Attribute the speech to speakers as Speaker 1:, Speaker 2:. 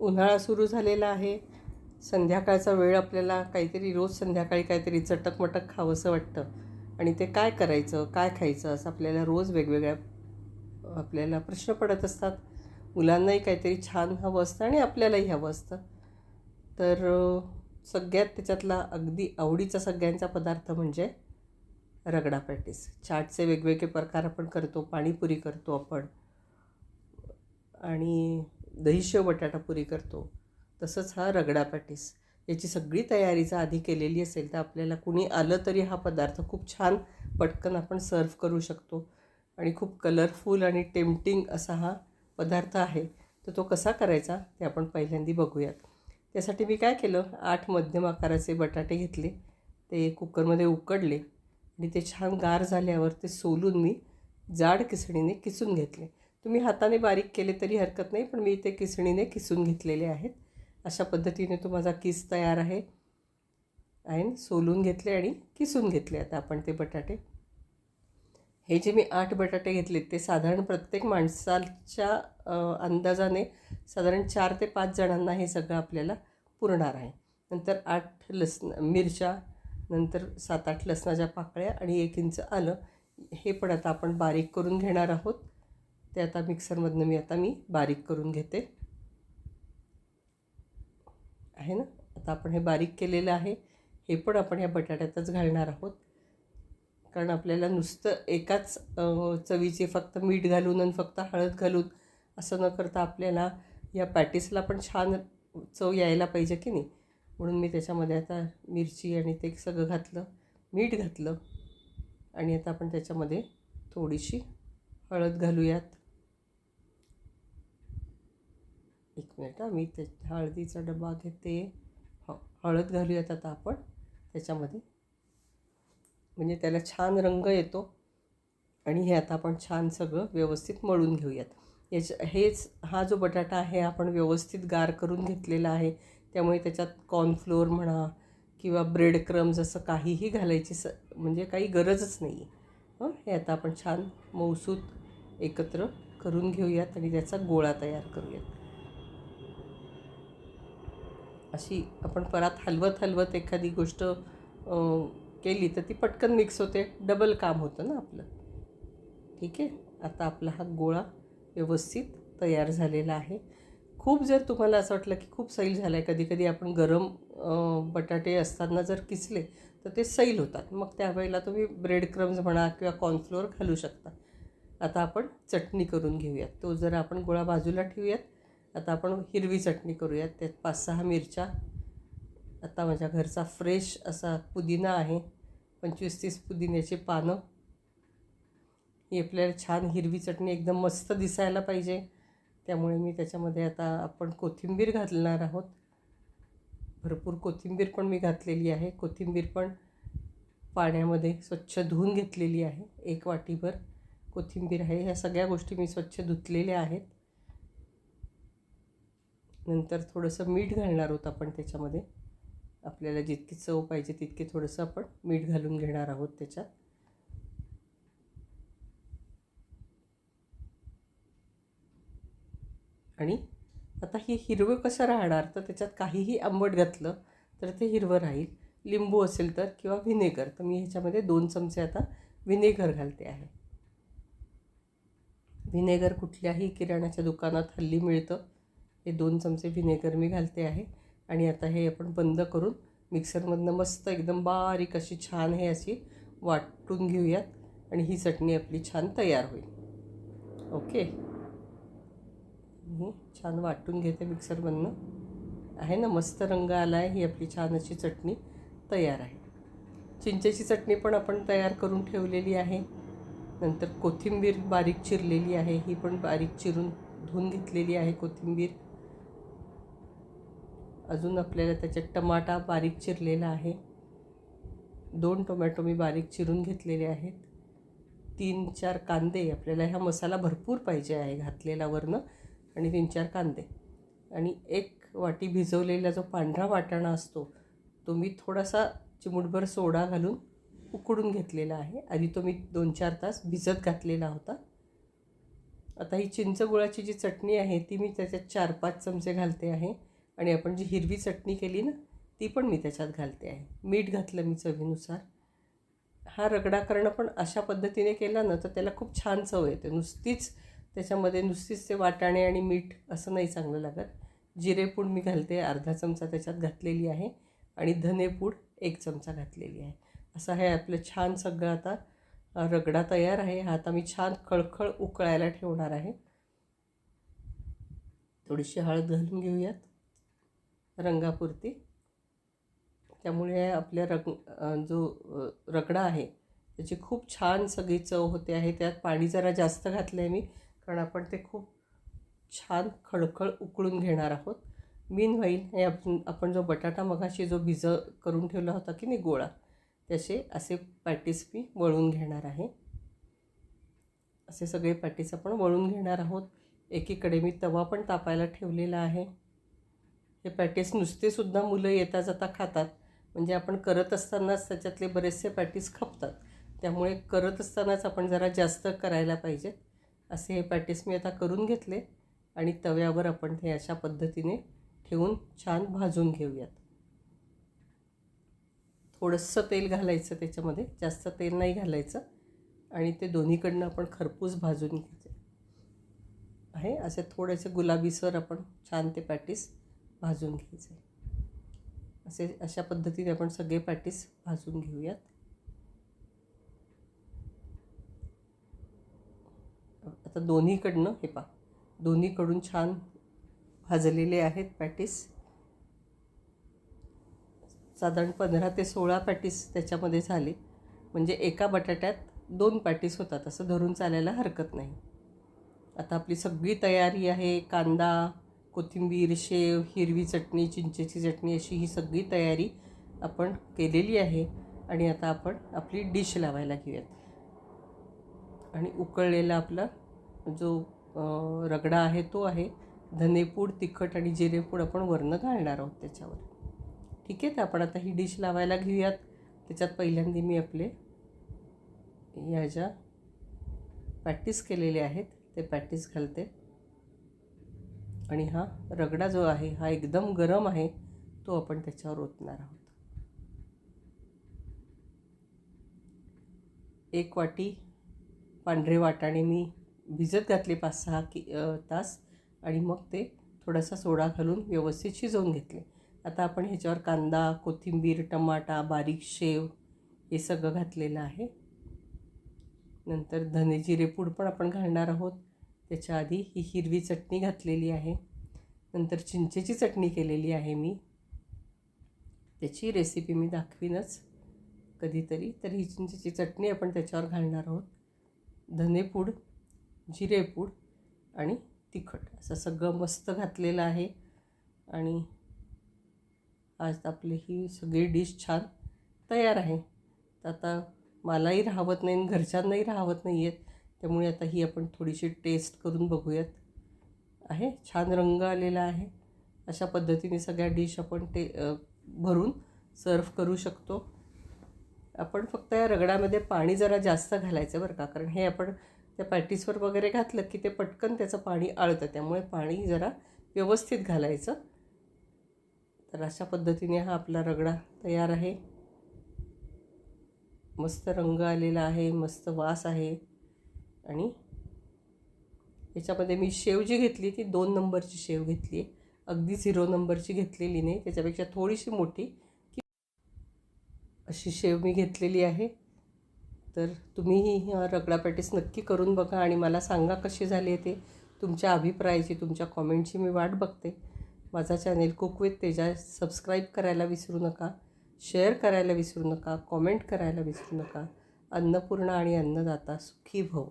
Speaker 1: उन्हाळा सुरू झालेला आहे. संध्याकाळचा वेळ आपल्याला काहीतरी रोज संध्याकाळी काहीतरी चटकमटक खावंसं वाटतं. आणि ते काय करायचं काय खायचं असं आपल्याला रोज वेगवेगळ्या आपल्याला प्रश्न पडत असतात. मुलांनाही काहीतरी छान हवं असतं आणि आपल्यालाही हवं असतं. तर सगळ्यात त्याच्यातला अगदी आवडीचा सगळ्यांचा पदार्थ म्हणजे रगडा पॅटीस. चाटचे वेगवेगळे प्रकार आपण करतो पाणीपुरी करतो आपण. आणि दहीशेव बटाटा पुरी करतो. तसंच हा रगडा पॅटीस. याची सगळी तयारी जर आधी केलेली असेल तर आपल्याला कुणी आलं तरी हा पदार्थ खूप छान पटकन आपण सर्व करू शकतो. आणि खूप कलरफुल आणि टेम्पटिंग असा हा पदार्थ आहे. तर तो कसा करायचा ते आपण पहिल्यांदा बघूयात. त्यासाठी मी काय केलं आठ मध्यम आकाराचे बटाटे घेतले. ते कुकरमध्ये उकडले. आणि ते छान गार झाल्यावर ते सोलून मी जाड किसणीने किसून घेतले. तुम्ही हाताने बारीक केले तरी हरकत नाही पण मी ते किसणीने किसून घेतलेले आहेत. अशा पद्धतीने तो माझा किस तयार आहे. आणि सोलून घेतले आणि किसून घेतले आता आपण ते बटाटे. हे जे मी आठ बटाटे घेतले ते साधारण प्रत्येक माणसाच्या अंदाजाने साधारण चार ते पाच जणांना हे सगळं आपल्याला पुरणार आहे. नंतर आठ लसण मिरच्या नंतर सात आठ लसणाच्या पाकळ्या आणि एक इंच आलं हे पण आता आपण बारीक करून घेणार आहोत. ते आता मिक्सरमधनं मी आता मी बारीक करून घेते. आहे ना? आता आपण हे बारीक केलेलं आहे. हे पण आपण या बटाट्यातच घालणार आहोत. कारण आपल्याला नुसतं एकाच चवीचे फक्त मीठ घालून आणि फक्त हळद घालून असं न करता आपल्याला या पॅटीसला पण छान चव यायला पाहिजे की नाही? म्हणून मी त्याच्यामध्ये आता मिरची आणि ते सगळं घातलं. मीठ घातलं. आणि आता आपण त्याच्यामध्ये थोडीशी हळद घालूयात. एक मिनिट हा मी त्या हळदीचा डबा घेते. ह हळद घालूयात आता आपण. त्याच्यामध्ये. म्हणजे त्याला छान रंग येतो. आणि हे आता आपण छान सगळं व्यवस्थित मळून घेऊयात. याच्या हेच हा जो बटाटा आहे आपण व्यवस्थित गार करून घेतलेला आहे. त्यामुळे त्याच्यात कॉर्नफ्लोअर म्हणा किंवा ब्रेड क्रम्स असं काहीही घालायची स म्हणजे काही गरजच नाही. आहे हं हे आता आपण छान मौसूत एकत्र करून घेऊयात आणि त्याचा गोळा तयार करूयात. अशी आपण परत हलवत हलवत एखादी गोष्ट केली तर ती पटकन मिक्स होते. डबल काम होतं ना आपलं. ठीक आहे? आता आपला हा गोळा व्यवस्थित तयार झालेला आहे. खूप जर तुम्हाला असं वाटलं की खूप सैल झाला आहे कधीकधी आपण गरम बटाटे असताना जर किसले तर ते सैल होतात. मग त्यावेळेला तुम्ही ब्रेड क्रम्स म्हणा किंवा कॉर्नफ्लोअर घालू शकता. आता आपण चटणी करून घेऊयात. तो जर आपण गोळा बाजूला ठेवूयात आता आपण हिरवी चटणी करूयात त्यात पाच सहा मिरच्या. आता माझ्या घरचा फ्रेश असा पुदिना आहे पंचवीस तीस पुदिन्याची पानं. ही आपल्याला छान हिरवी चटणी एकदम मस्त दिसायला पाहिजे. त्यामुळे मी त्याच्यामध्ये आता आपण कोथिंबीर घालणार आहोत. भरपूर कोथिंबीर पण मी घातलेली आहे. कोथिंबीर पण पाण्यामध्ये स्वच्छ धुवून घेतलेली आहे एक वाटीभर. कोथिंबीर आहे ह्या सगळ्या गोष्टी मी स्वच्छ धुतलेल्या आहेत. नंतर थोडंसं मीठ घालणार आहोत आपण त्याच्यामध्ये. आपल्याला जितकी चव पाहिजे तितके थोडंसं आपण मीठ घालून घेणार आहोत त्याच्यात. आणि आता हे हिरवं कसं राहणार? तर त्याच्यात काहीही आंबट घातलं तर ते हिरवं राहील. लिंबू असेल तर किंवा व्हिनेगर. तर मी ह्याच्यामध्ये दोन चमचे आता व्हिनेगर घालते आहे. व्हिनेगर कुठल्याही किराण्याच्या दुकानात हल्ली मिळतं. हे दोन चमचे व्हिनेगर मी घालते आहे. आणि आता हे आपण बंद करून मिक्सरमधनं मस्त एकदम बारीक अशी छान हे अशी वाटून घेऊयात. आणि ही चटणी आपली छान तयार होईल. ओके? मी छान वाटून घेते मिक्सरमधनं आहे ना मस्त रंग आला आहे ही आपली छान अशी चटणी तयार आहे. चिंचेची चटणी पण आपण तयार करून ठेवलेली आहे. नंतर कोथिंबीर बारीक चिरलेली आहे ही पण बारीक चिरून धुवून घेतलेली आहे कोथिंबीर. अजून आपल्याला त्याच्यात टमाटा बारीक चिरलेला आहे. दोन टोमॅटो मी बारीक चिरून घेतलेले आहेत. तीन चार कांदे आपल्याला ह्या मसाला भरपूर पाहिजे आहे घातलेला वरनं आणि तीन चार कांदे. आणि एक वाटी भिजवलेला जो पांढरा वाटाणा असतो तो मी थोडासा चिमूटभर सोडा घालून उकडून घेतलेला आहे. आधी तो मी दोन चार तास भिजत घातलेला होता. आता ही चिंच गुळाची जी चटणी आहे ती मी त्याच्यात चार पाच चमचे घालते आहे. आणि आपण जी हिरवी चटणी केली ना ती पण मी त्याच्यात घालते आहे. मीठ घातलं मी चवीनुसार. हा रगडा करणं पण अशा पद्धतीने केला ना तर त्याला खूप छान चव येते. नुसतीच त्याच्यामध्ये नुसतीच ते वाटाणे आणि मीठ असं नाही चांगलं लागत. जिरेपूड मी घालते अर्धा चमचा त्याच्यात घातलेली आहे आणि धनेपूड एक चमचा घातलेली आहे. असं हे आपलं छान सगळं आता रगडा तयार आहे. हा आता मी छान खळखळ उकळायला ठेवणार आहे. थोडीशी हळद घालून घेऊयात. रंगापुरती. त्यामुळे आपल्या रग जो रगडा आहे त्याची खूप छान सगळी चव होते आहे. त्यात पाणी जरा जास्त घातलं आहे मी कारण आपण ते खूप छान खळखळ उकळून घेणार आहोत. मीन व्हाईल हे आपण आपण जो बटाटा मगाशी जो भिज करून ठेवला होता की नाही गोळा त्याचे असे पॅटीस मी वळून घेणार आहे. असे सगळे पॅटीस आपण वळून घेणार आहोत. एकीकडे मी तवा पण तापायला ठेवलेला आहे. हे पॅटीस नुसतेसुद्धा मुलं येता जाता खातात. म्हणजे आपण करत असतानाच त्याच्यातले बरेचसे पॅटीस खपतात. त्यामुळे करत असतानाच आपण जरा जास्त करायला पाहिजे. असे हे पॅटीस मी आता करून घेतले आणि तव्यावर आपण हे अशा पद्धतीने ठेवून छान भाजून घेऊयात. थोडंसं तेल घालायचं त्याच्यामध्ये जास्त तेल नाही घालायचं आणि ते दोन्हीकडनं आपण खरपूस भाजून घ्यायचे. आहे असे थोडेसे गुलाबीसर आपण छान ते पॅटीस भाजून घ्यायचे असे अशा पद्धतीने आपण सगळे पॅटीस भाजून घेऊयात. आता दोन्हीकडनं हे पा दोन्हीकडून छान भाजलेले आहेत पॅटीस. साधारण पंधरा ते सोळा पॅटीस त्याच्यामध्ये झाले. म्हणजे एका बटाट्यात दोन पॅटीस होतात असं धरून चालायला हरकत नाही. आता आपली सगळी तयारी आहे कांदा कोथिंबीर शेव हिरवी चटणी चिंचेची चटणी अशी ही सगळी तयारी आपण केलेली आहे. आणि आता आपण आपली डिश लावायला घेऊयात. आणि उकळलेला आपला जो रगडा आहे तो आहे धनेपूड तिखट आणि जिरेपूड आपण वरनं घालणार आहोत त्याच्यावर. ठीक आहे? तर आपण आता ही डिश लावायला घेऊयात. त्याच्यात पहिल्यांदा मी आपले ह्या ज्या पॅटीस केलेले आहेत ते पॅटीस घालते. आणि हा रगडा जो आहे हा एकदम गरम आहे तो आपण त्याच्यावर ओतणार आहोत. एक वाटी पांढरे वाटाणे मी भिजत घातले पाच सहा कि तास आणि मग ते थोडासा सोडा घालून व्यवस्थित शिजवून घेतले. आता आपण ह्याच्यावर कांदा कोथिंबीर टमाटा बारीक शेव हे सगळं घातलेलं आहे. नंतर धने जिरेपूड पण आपण घालणार आहोत. त्याच्या आधी ही हिरवी चटणी घातलेली आहे. नंतर चिंचेची चटणी केलेली आहे मी. त्याची रेसिपी मी दाखवीनच. कधीतरी. तर ही चिंचेची चटणी आपण त्याच्यावर घालणार आहोत. धनेपूड जिरेपूड आणि तिखट. असं सगळं मस्त घातलेलं आहे. आणि आज आपली ही सगळी डिश छान तयार आहे. तर आता मलाही राहवत नाही आणि घरच्यांनाही राहवत नाही आहेत त्यामुळे आता ही आपण थोडीशी टेस्ट करून बघूयात. आहे छान रंग आलेला आहे. अशा पद्धतीने सगळ्या डिश आपण ते भरून सर्व करू शकतो. आपण फक्त या रगडामध्ये पाणी जरा जास्त घालायचं बरं का कारण हे आपण त्या पॅटीसवर वगैरे घातलं की ते पटकन त्याचं पाणी आळतं. त्यामुळे पाणी जरा व्यवस्थित घालायचं. तर अशा पद्धतीने हा आपला रगडा तयार आहे. मस्त रंग आलेला आहे मस्त वास आहे. आणि याच्यामध्ये मी शेव जी घेतली ती दोन नंबरची शेव घेतली आहे. अगदी झिरो नंबरची घेतलेली नाही. त्याच्यापेक्षा थोडीशी मोठी की अशी शेव मी घेतलेली आहे. तर तुम्हीही ह्या रगडा पॅटीस नक्की करून बघा आणि मला सांगा कशी झाली आहे ते. तुमच्या अभिप्रायाची तुमच्या कॉमेंटची मी वाट बघते. माझा channel cook with Teja subscribe करायला विसरू नका. शेअर करायला विसरू नका. कॉमेंट करायला विसरू नका. अन्नपूर्णा आणि अन्नदाता सुखी भव.